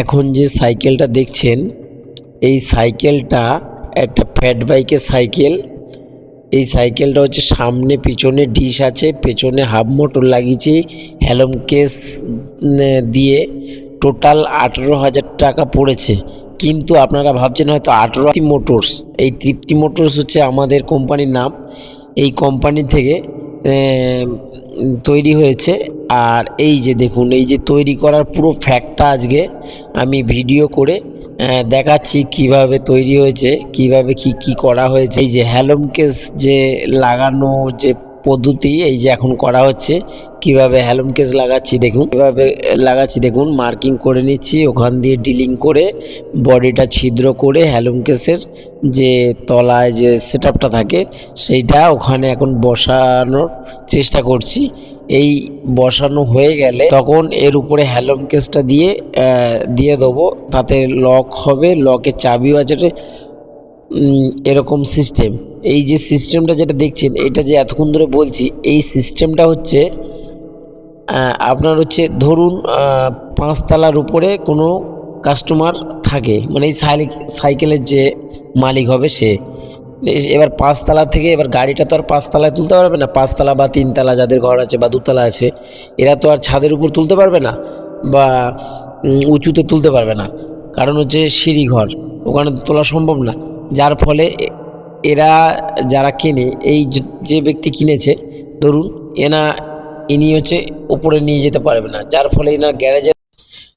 এখন যে সাইকেলটা দেখছেন, এই সাইকেলটা একটা ফ্যাট বাইকের সাইকেল। এই সাইকেলটা হচ্ছে সামনে পিছনে ডিশ আছে, পেছনে হাফ মোটর লাগিয়েছি হ্যালম কেস দিয়ে। টোটাল আঠেরো হাজার টাকা পড়েছে। কিন্তু আপনারা ভাবছেন হয়তো আঠেরো মোটরস, এই তৃপ্তি মোটরস হচ্ছে আমাদের কোম্পানির নাম। এই কোম্পানি থেকে তৈরি হয়েছে। আর এই যে দেখুন, এই যে তৈরি করার পুরো ফ্যাক্টটা আজকে আমি ভিডিও করে দেখাচ্ছি কীভাবে তৈরি হয়েছে, কীভাবে কি কি করা হয়েছে। এই যে হ্যালোমকেস যে লাগানো, যে পদ্ধতি এই যে এখন করা হচ্ছে। কীভাবে হ্যালম কেস লাগাচ্ছি দেখুন। কীভাবে লাগাচ্ছি দেখুন, মার্কিং করে নিচ্ছি, ওখান দিয়ে ডিলিং করে বডিটা ছিদ্র করে হ্যালম কেসের যে তলায় যে সেট থাকে, সেইটা ওখানে এখন বসানোর চেষ্টা করছি। এই বসানো হয়ে গেলে তখন এর উপরে হ্যালম কেসটা দিয়ে দিয়ে দেবো। তাতে লক হবে, লকের চাবিও আছে এরকম সিস্টেম এই যে সিস্টেমটা যেটা দেখছেন, এটা যে এতক্ষণ ধরে বলছি, এই সিস্টেমটা হচ্ছে আপনার হচ্ছে ধরুন পাঁচতলার উপরে কোনো কাস্টমার থাকে। মানে এই সাইকেলের যে মালিক হবে সে। এবার পাঁচতলা থেকে এবার গাড়িটা তো আর পাঁচতলায় তুলতে পারবে না। পাঁচতলা বা তিনতলা যাদের ঘর আছে বা দুতলা আছে, এরা তো আর ছাদের উপর তুলতে পারবে না বা উঁচুতে তুলতে পারবে না। কারণ হচ্ছে সিঁড়ি ঘর, ওখানে তোলা সম্ভব না। যার ফলে এরা যারা কেনে, এই যে- ব্যক্তি কিনেছে, ধরুন, এনা, ইনি হচ্ছে ওপরে নিয়ে যেতে পারবে না। যার ফলে এনার গ্যারেজে,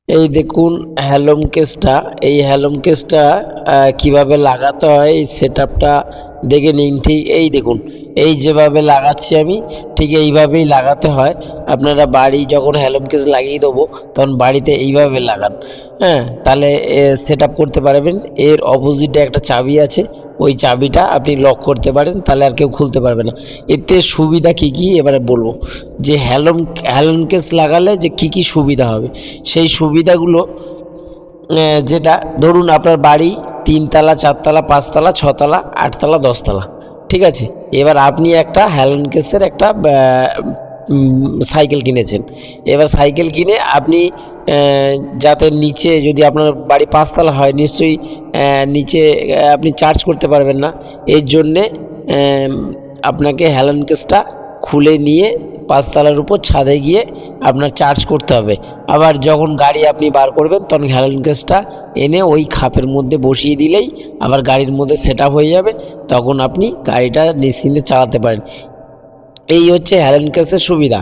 এই দেখুন হ্যালোম কেসটা এই হ্যালোম কেসটা কীভাবে কীভাবে লাগাতে হয়, এই সেট দেখে নিন, ঠিক এই দেখুন, এই যেভাবে লাগাচ্ছি আমি, ঠিক এইভাবেই লাগাতে হয়। আপনারা বাড়ি যখন হ্যালম কেস লাগিয়ে দেবো, তখন বাড়িতে এইভাবে লাগান। হ্যাঁ তাহলে সেট করতে পারবেন। এর অপোজিটে একটা চাবি আছে, ওই চাবিটা আপনি লক করতে পারেন, তাহলে আর কেউ খুলতে পারবে না। এতে সুবিধা কী কী, এবারে বলব। যে হ্যালম হ্যালম কেস লাগালে যে কী কী সুবিধা হবে? সেই সুবিধাগুলো যেটা, ধরুন আপনার বাড়ি তিনতলা, চারতলা, পাঁচতলা, ছতলা, আটতলা, দশতলা। ঠিক আছে? এবার আপনি একটা হ্যালন একটা সাইকেল কিনেছেন। এবার সাইকেল কিনে আপনি যাতে নিচে যদি আপনার বাড়ি পাঁচতলা হয়, নিশ্চয়ই নিচে আপনি চার্জ করতে পারবেন না। এর জন্যে আপনাকে হ্যালন কেসটা খুলে নিয়ে পাঁচতলার উপর ছাদে গিয়ে আপনার চার্জ করতে হবে। আবার যখন গাড়ি আপনি বার করবেন, তখন হ্যালন কেসটা এনে ওই খাপের মধ্যে বসিয়ে দিলেই আবার গাড়ির মধ্যে সেট হয়ে যাবে, তখন আপনি গাড়িটা নিশ্চিন্তে চালাতে পারেন। এই হচ্ছে হ্যালন কেসের সুবিধা।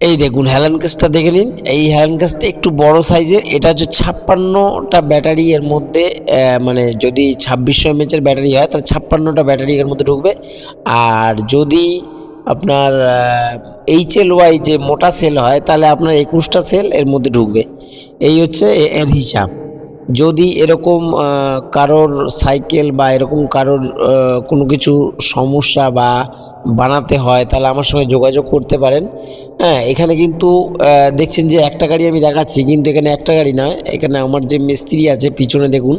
এই দেখুন হ্যালান কেসটা দেখে নিন। এই হ্যালান কেসটা একটু বড় সাইজের এটা হচ্ছে ছাপ্পান্নটা ব্যাটারি এর মধ্যে মানে যদি ছাব্বিশশো এমএচের ব্যাটারি হয়, তাহলে ছাপ্পান্নটা ব্যাটারি এর মধ্যে ঢুকবে। আর যদি আপনার এইচ এল ওয়াই যে মোটা সেল হয়, তাহলে আপনার একুশটা সেল এর মধ্যে ঢুকবে। এই হচ্ছে এর হিসাব। যদি এরকম কারোর সাইকেল বা এরকম কারোর কোনো কিছু সমস্যা বা বানাতে হয়, তাহলে আমার সঙ্গে যোগাযোগ করতে পারেন। হ্যাঁ এখানে কিন্তু দেখছেন যে একটা গাড়ি আমি দেখাচ্ছি, কিন্তু এখানে একটা গাড়ি নয়। এখানে আমার যে মিস্ত্রি আছে, পিছনে দেখুন,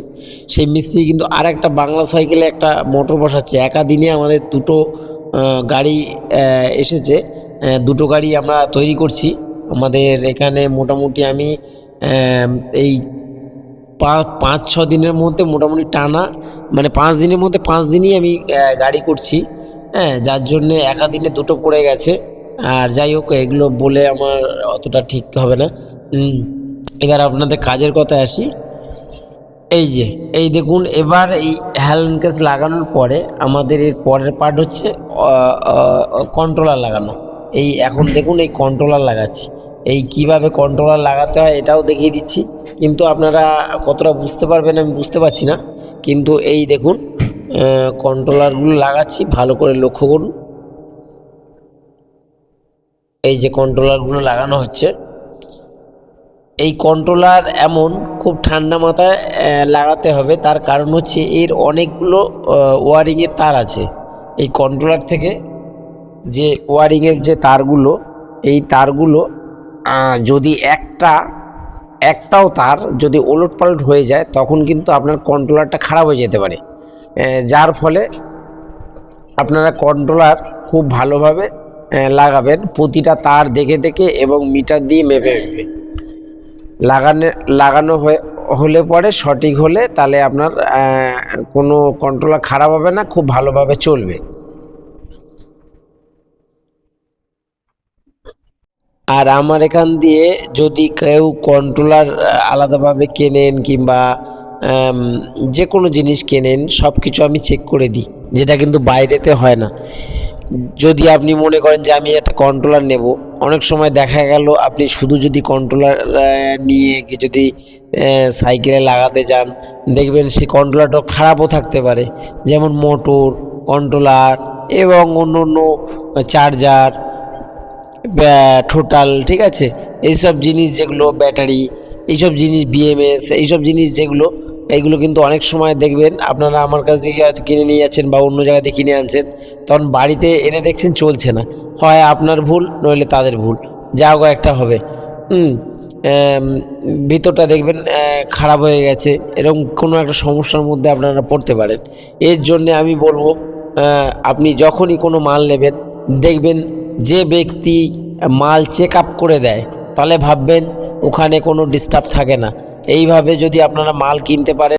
সেই মিস্ত্রি কিন্তু আর একটা বাংলা সাইকেলে একটা মোটর বসাচ্ছে। একা দিনে আমাদের দুটো গাড়ি এসেছে। দুটো গাড়ি আমরা তৈরি করছি। আমাদের এখানে মোটামুটি আমি এই পাঁচ, ছ দিনের মধ্যে মোটামুটি টানা মানে পাঁচ দিনের মধ্যে পাঁচ দিনই আমি গাড়ি করছি। হ্যাঁ যার জন্যে একা দিনে দুটো পড়ে গেছে। আর যাই হোক, এগুলো বলে আমার অতটা ঠিক হবে না। এবার আপনাদের কাজের কথায় আসি। এই যে, এই দেখুন, এবার এই হ্যালন কেস লাগানোর পরে আমাদের এর পরের পার্ট হচ্ছে কন্ট্রোলার লাগানো। এই এখন দেখুন, এই কন্ট্রোলার লাগাচ্ছি। এই কীভাবে কন্ট্রোলার লাগাতে হয় এটাও দেখিয়ে দিচ্ছি। কিন্তু আপনারা কতটা বুঝতে পারবেন আমি বুঝতে পারছি না। কিন্তু এই দেখুন কন্ট্রোলারগুলো লাগাচ্ছি, ভালো করে লক্ষ্য করুন। এই যে কন্ট্রোলারগুলো লাগানো হচ্ছে এই কন্ট্রোলার এমন খুব ঠান্ডা মাথায় লাগাতে হবে। তার কারণ হচ্ছে এর অনেকগুলো ওয়ারিংয়ের তার আছে। এই কন্ট্রোলার থেকে যে ওয়ারিংয়ের যে তারগুলো, এই তারগুলো যদি একটা, একটাও তার যদি ওলট পালট হয়ে যায়, তখন কিন্তু আপনার কন্ট্রোলারটা খারাপ হয়ে যেতে পারে। যার ফলে আপনারা কন্ট্রোলার খুব ভালোভাবে লাগাবেন। প্রতিটা তার দেখে দেখে এবং মিটার দিয়ে মেপে মেপে। লাগানো লাগানো হয়ে, হলে পরে সঠিক হলে তাহলে আপনার কোনো কন্ট্রোলার খারাপ হবে না, খুব ভালোভাবে চলবে। আর আমার এখান দিয়ে যদি কেউ কন্ট্রোলার আলাদাভাবে কেনেন কিংবা যে কোনো জিনিস কেনেন সব কিছু আমি চেক করে দিই, যেটা কিন্তু বাইরেতে হয় না। যদি আপনি মনে করেন যে আমি একটা কন্ট্রোলার নেব অনেক সময় দেখা গেল, আপনি শুধু যদি কন্ট্রোলার নিয়ে গিয়ে যদি সাইকেলে লাগাতে যান, দেখবেন সেই কন্ট্রোলারটা খারাপও থাকতে পারে। যেমন মোটর কন্ট্রোলার এবং অন্য অন্য চার্জার টোটাল ঠিক আছে? এইসব জিনিস যেগুলো ব্যাটারি, এইসব জিনিস বিএমএস এইসব জিনিস যেগুলো এইগুলো কিন্তু অনেক সময় দেখবেন, আপনারা আমার কাছ থেকে হয়তো কিনে নিয়ে যাচ্ছেন বা অন্য জায়গা থেকে কিনে আনছেন, তখন বাড়িতে এনে দেখছেন চলছে না। হয় আপনার ভুল, নইলে তাদের ভুল। যা হোক একটা হবে। হুম ভিতরটা দেখবেন খারাপ হয়ে গেছে। এরকম কোনো একটা সমস্যার মধ্যে আপনারা পড়তে পারেন। এর জন্যে আমি বলব আপনি যখনই কোনো মাল নেবেন, দেখবেন যে ব্যক্তি মাল চেক আপ করে দেয়, তাহলে ভাববেন ওখানে কোনো ডিস্টার্ব থাকে না। এইভাবে যদি আপনারা মাল কিনতে পারেন